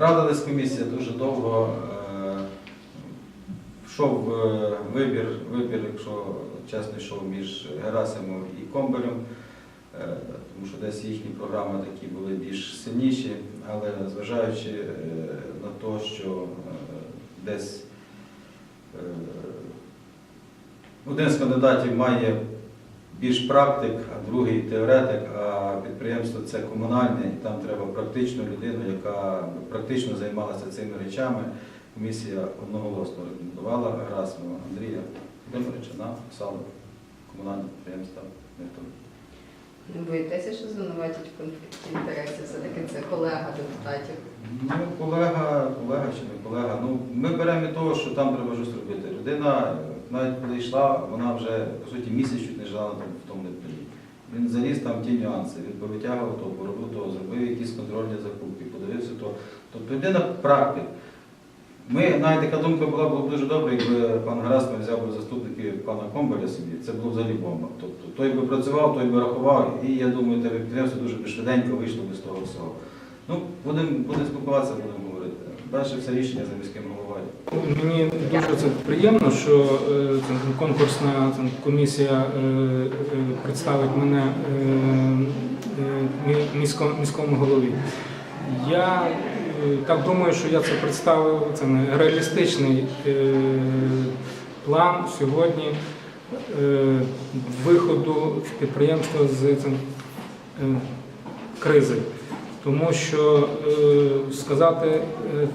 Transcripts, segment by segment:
Радилась комісія дуже довго. е, Йшов е, вибір, вибір, якщо чесно, йшов між Герасимом і Комбелем, е, тому що десь їхні програми такі були більш сильніші, але зважаючи на те, що десь один з кандидатів має більш практик, а другий теоретик, а підприємство це комунальне, і там треба практичну людину, яка практично займалася цими речами. Комісія одноголосно рекомендувала Герасимова Андрія Володимировича на посаду комунального підприємства. Не боїтеся, що звинуватять в конфлікті інтересів? Все-таки це колега депутатів. Ну, колега, колега чи не колега. Ну, ми беремо від того, що там треба щось робити. Людина, навіть коли йшла, вона вже, по суті, місяць чуть не жила в тому Нептуні. Він заліз там ті нюанси, він повитягував то, поробив то, зробив якісь контрольні закупки, подивився то. Тобто людина практик. Ми, навіть така думка була, було б дуже добре, якби пан Герасимов взяв би заступники пана Комбаля собі. Це було взагалі бомба. Тобто той би працював, той би рахував, і я думаю, те підприємство дуже би швиденько вийшло би з того всього. Ну, будемо будемо спілкуватися, будемо. Далі все рішення за міським головою. Мені дуже це приємно, що е, конкурсна комісія е, е, представить мене мі- місько- міському голові. Я так думаю, що я це представив. Це не реалістичний план сьогодні виходу підприємства з цим, кризи. Тому що е, сказати е,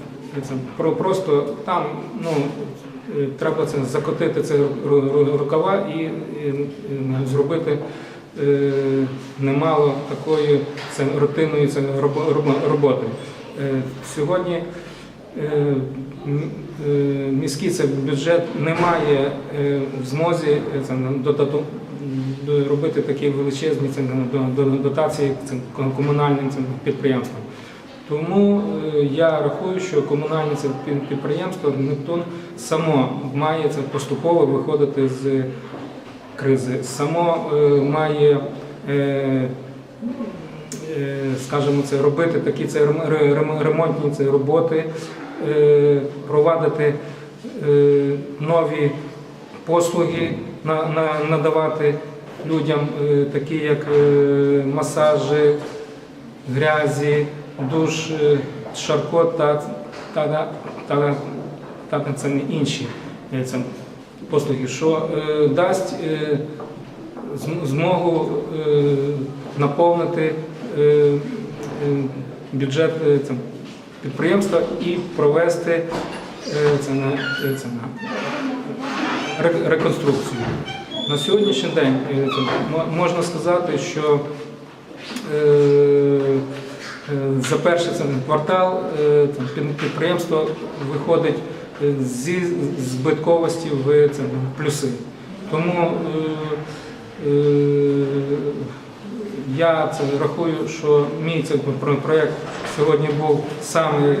про просто там ну, е, треба це закотити це ру- ру- рукава і, зробити немало такої це, рутинної це, робо- робо- роботи. Сьогодні міський бюджет не має в змозі е, це, додату- д- робити такі величезні дотації комунальним підприємствам. Тому е, я рахую, що комунальне підприємство Нептун само має це поступово виходити з кризи, само е, має, е, скажімо, це робити такі це рем- рем- ремонтні це роботи, провадити нові послуги, на- на- надавати людям, е, такі як е, масажі, грязі, душ, е, шаркот та, та, та, та, та це інші це послуги, що дасть змогу наповнити бюджет це, підприємства і провести е, це, на, е, це, реконструкцію. На сьогоднішній день можна сказати, що е, е, за перший квартал е, підприємство виходить зі збитковості в плюси. Тому я це рахую, що мій це про- проєкт сьогодні був саме, е,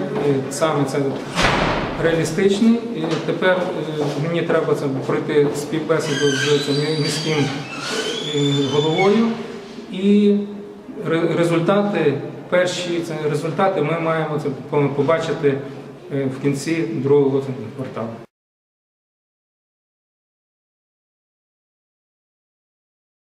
саме це реалістичний. І тепер е, мені треба це пройти співбесіду з цим міським е, головою. І результати, перші результати ми маємо це побачити в кінці другого кварталу.